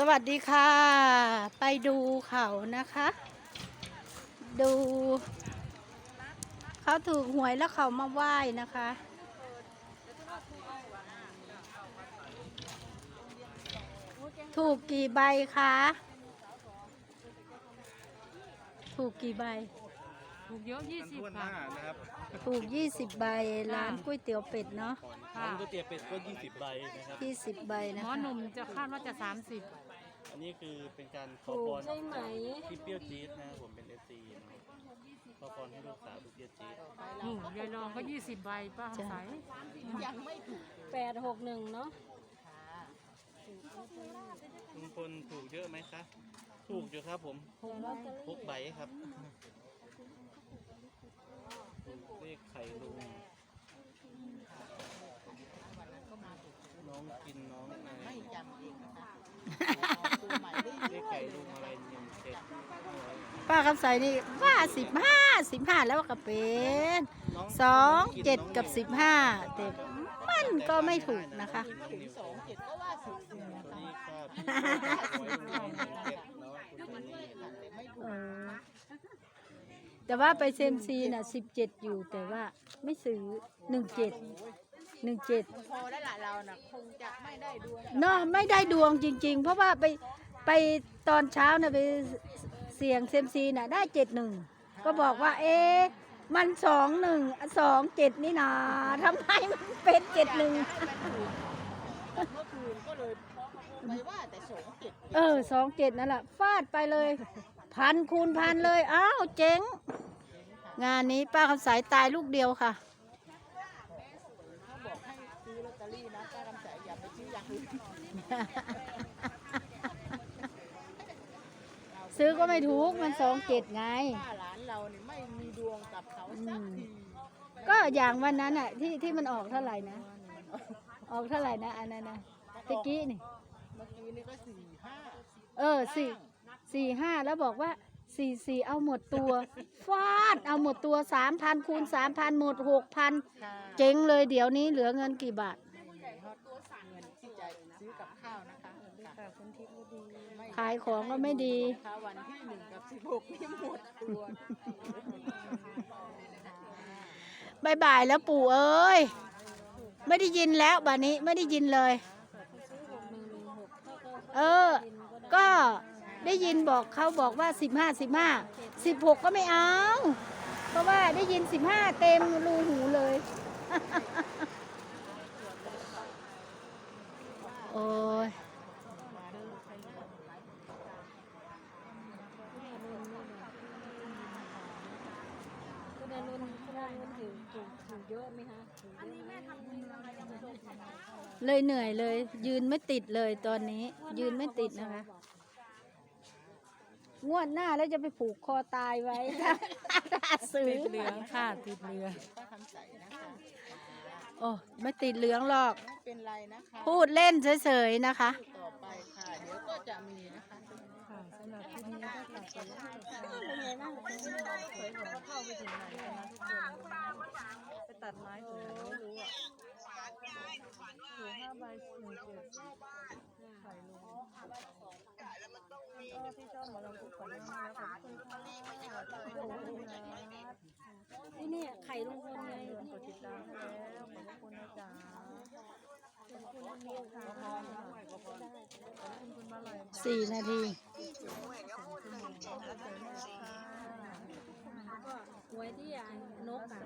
สวัสดีค่ะ ไปดูเขานะคะ ดู เขาถูกหวยแล้วเขามาไหว้นะคะ ถูกกี่ใบคะ ถูกกี่ใบ ถูกเยอะยี่สิบทั่วหค่ะน้านะครับถูก 20 ใบร้านก๋วยเตี๋ยวเป็ดเนาะค่ะร้านก๋วยเตี๋ยวเป็ดก็ 20 ใบนะครับ 20 ใบหนะมอคะ หนุ่มจะคาดว่าจะสามสิบ อันนี้คือเป็นการขอพรจากพี่เปรี้ยวจี๊ดนะครับผมเป็นเอฟซีขอพรให้ลูกสาวพี่เปรี้ยวจี๊ดหนูยายรองก็ยี่สิบใบป้าคำใสแปดหกหนึ่งเนาะลุงพลถูกเยอะไหมคะถูกอยู่ครับผมพกใบครับถูกเลขไข่ลุงน้องกินน้องอะไรเลขไข่ลุงอะไรหนึ่งเจ็ด ป้าคำใสนี่ว่า15 15แล้วก็เป็นน้องสองกินเจ็ดน้องกับนิวสิบห้าแต่มันก็ไม่ถูกนะคะถึงสองเจ็ดก็ว่าสิบตัวนี้ครับไว้ลุงเจ็ดเนาะคุณตานีเออแต่ว่าไปเซยมซีน่ะสิบเจ็ดอยู่แต่ว่าไม่ซื้อหนึ่งเจ็ดหนึ่งเจ็ดพอแล้วล่ะเราน่ะคงจะไม่ได้ดวงเนาะไม่ได้ดวงจริง ๆ เพราะว่าไปไปตอนเช้าน่ะไป เสี่ยงเซยมซีน่ะได้เจ็ดหนึ่งก็บอกว่า เอ๊ะมันสองหนึ่งสองเจ็ดนี่นาทำไมมันเป็นเจ็ดหนึ่งเมื่อคืนก็เลยไปว่าแต่สองเจ็ดเออสองเจ็ดนั่นแหละฟาดไปเลย พันคูณพันเลยอ้าวเจ๊ง งานนี้ป้าคำสายตายลูกเดียวค่ะเขาบอกให้ซื้อลอตเตอรี่นะป้าลำสายอย่าไปซื้ออย่างอื่น ซื้อก็ไม่ถูกมันสองเจ็ดไง ป้าหลานเราเนี่ยไม่มีดวงกับเขาสักทีก็อย่างวันนั้นอะที่ที่มันออกเท่าไหร่นะ ออกเท่าไหร่นะอันนั้นนะตะกี้นี่ เมื่อกี้นี่ก็สี่ห้าเออสี่สี่ห้าแล้วบอกว่าสี่สี่เอาหมดตัวฟาดเอาหมดตัวสามพันคูณสามพันหมดหกพันค่ะ เจ๊งเลยเดี๋ยวนี้เหลือเงินกี่บาท เขาตัวสั่งเงินที่จะซื้อกับข้าวนะคะ ค่ะคุณทิพย์ดีไม่ขายของก็ไม่ดี นะคะวันที่หนึ่งกับสิบหกนี่หมดตัวบายบายแล้วปู่เอ้ย ไม่ได้ยินแล้วบัดนี้ไม่ได้ยินเลย เออ ก็ได้ยินบอกเขาบอกว่าสิบห้าสิบห้าสิบหกก็ไม่เอา เพราะว่าได้ยินสิบห้าเต็มรูหูเลย โอ้ย คุณอนุนคุณอนุนถือถูกถูกเยอะไหมคะถูกเยอะไหมเลยเหนื่อยเลย ยืนไม่ติดเลยตอนนี้ ยืนไม่ติดนะคะ งวดหน้าแล้วจะไปผูกคอตายไว้ถ้าถ้าซื้อ ติดเหลืองค่ะติดเหลืองป้าคำใสนะคะโอ้ไม่ติดเหลืองหรอก ไม่เป็นไรนะคะพูดเล่นเฉยๆนะคะ ต่อไปค่ะ เดี๋ยวก็จะมีนะคะ ค่ะสำหรับที่นี้ก็ตัดไปแล้วเป็ นไงบ้างคุณผู้ชมเคยบอกว่าเข้าไปถึงไหนกันนะทุกคนไปตัดไม้ถึงไหนไม่รู้อะถูห้าใบหนึ่งเจ็ดไข่ลงก็ที่ชอบหมอลำทุกคนเลยนะขอบคุณค่ะโอ้โหนี่เนี่ยไข่ลงคนไงกดติดตามแล้วขอบคุณนะจ๊ะขอบคุณเมียค่ะขอบคุณคุณมาลัยสี่นาที วยที่อะนกอะ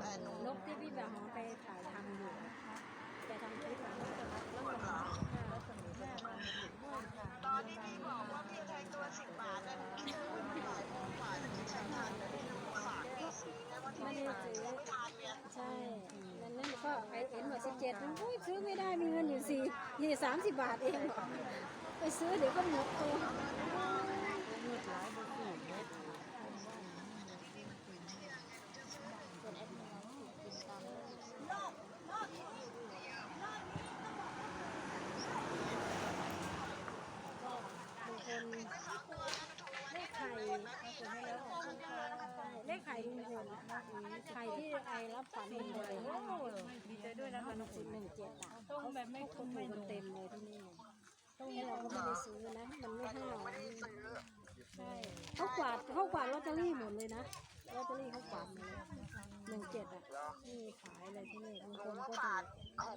นกที่พี่แบบหอมไปถ่ายทำอยู่ไปทำคลิปอะแล้วมันตอนนี้พี่บอกว่าพี่ใช้ตัวสิบบาทแล้วไม่ได้ซื้อใช่นั่นนั่นก็ไปเห็นหมดสิบเจ็ดนะอุ้ยซื้อไม่ได้มีเงินอยู่สี่ยี่สามสิบบาทเองไปซื้อเดี๋ยวก็หมดตัว เลขไข่เลขไข่ลุงพล ไข่ที่ไอรับฝันลุงพลดีใจด้วยนะคะน้องศูนย์หนึ่งเจ็ดอะต้องแบบไม่คุ้มไม่ดูเต็มเลยที่นี่ให้เราก็ไม่ได้ซื้อนะ มันไม่ห้าวใช่เขากวาดเขากวาดลอตเตอรี่หมดเลยนะลอตเตอรี่เขากวาดเลยหนึ่งเจ็ดอะไม่ขายอะไรที่นี่บางคนก็ดูที่บอก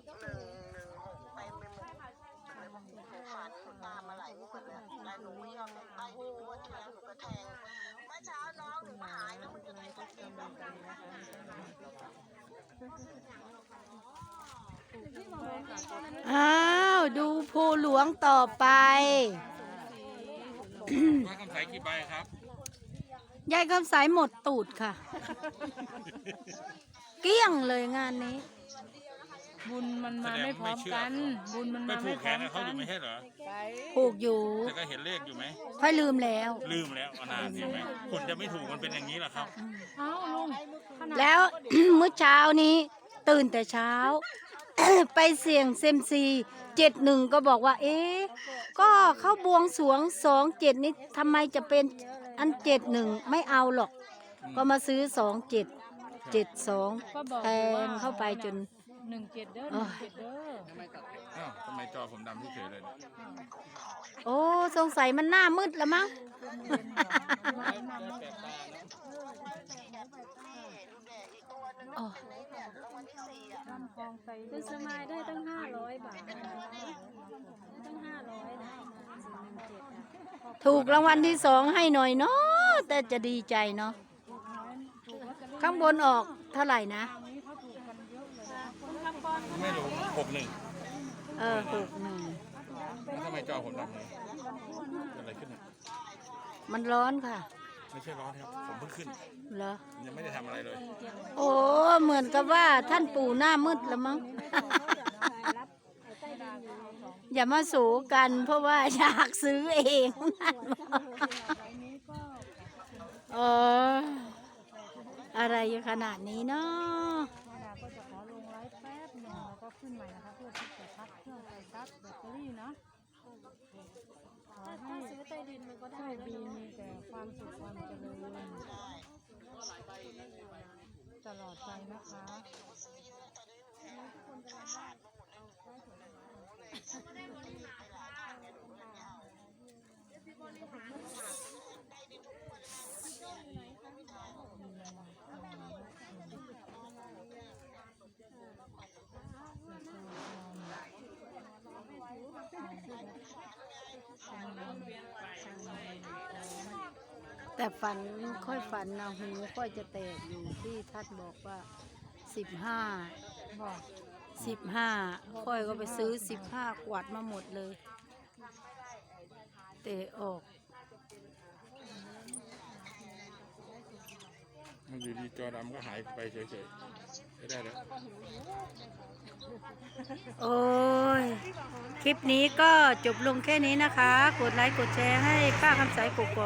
ว่าตอนนั้นอ้าว ดูภูหลวงต่อไปว่าคำใสกี่ใบครับ ยายคำสายหมดตูดค่ะ เกลี้ยงเลยงานนี้ บุญมันมาไม่พร้อมกัน บุญมันไปมาผูไม่กพแขร้อนมกับเขากัอนยู่ไม่ใช่เหรอ ผูกอยู่ แต่ก็เห็นเลขอยู่ไหม ค่อยลืมแล้ว ลืมแล้วอนานเห็นไหมคนจะไม่ถูกมันเป็นอย่างนี้แหละครับ เอ้าลุงขนาดแล้ว เมื่อเช้านี้ ตื่นแต่เช้า ไปเสี่ยงเซยมซีเจ็ดหนึ่งก็บอกว่า เอ๊ะก็เข้าบวงสรวงสองเจ็ดนี้ทำไมจะเป็นอันเจ็ดหนึ่งไม่เอาหรอก ก็มาซื้อสองเจ็ดเจ็ดสองก็บอกแทอยู่ว่งเข้าไปจน หนึ่งเจ็ดเด้อหโอ้นึ่งยเจ็ดเด้ออ้าวทำไมจอผมดำเฉยๆเลยเนี่ยโอ้สงสัยมันหน้ามืดละมั้ง โอ้คุณสมายได้ตั้งห้าร้อยบาทตั้งห้าร้อยนะหนึ่งเจ็ดอะถูกรางวัลที่สองให้หน่อยเนาะแต่จะดีใจเนาะ ข้างบนออกเท่าไหร่นะ ไม่รู้หกหนึ่งเออหกหนึ่งแล้วทำไมจอผมดำเลยเกิดอะไรขึ้นเนี่ยมันร้อนค่ะ ไม่ใช่ร้อนครับ ผมเพิ่งขึ้นเหรอยังไม่ได้ทำอะไรเลย โอ้เหมือนกับว่าท่านปู่หน้ามืดละมั้ง อย่ามาสูกัน เพราะว่าอยากซื้อเองนั่นเอออะไรขนาดนี้เนาะ ขึ้นใหม่นะคะเพื่อที่จะชัดเครื่องไปชัดแบตเตอรี่นะขอให้ซื้อใต้ดินมันก็โชได้คดีมีแต่ความสุขความเจริญตลอดไปนะคะ แต่ฝันค่อยฝันนะหูค่อยจะแตกอยู่ที่ท่านบอกว่าสิบห้าบอกสิบห้าค่อยก็ไปซื้อสิบห้ากวาดมาหมดเลย เตะออกมันอยู่ดีจอดำก็หายไปเฉยๆไม่ได้แล้ว โอ้ย คลิปนี้ก็จบลงแค่นี้นะคะ กดไลค์ กดแชร์ให้ป้าคำสายกกอก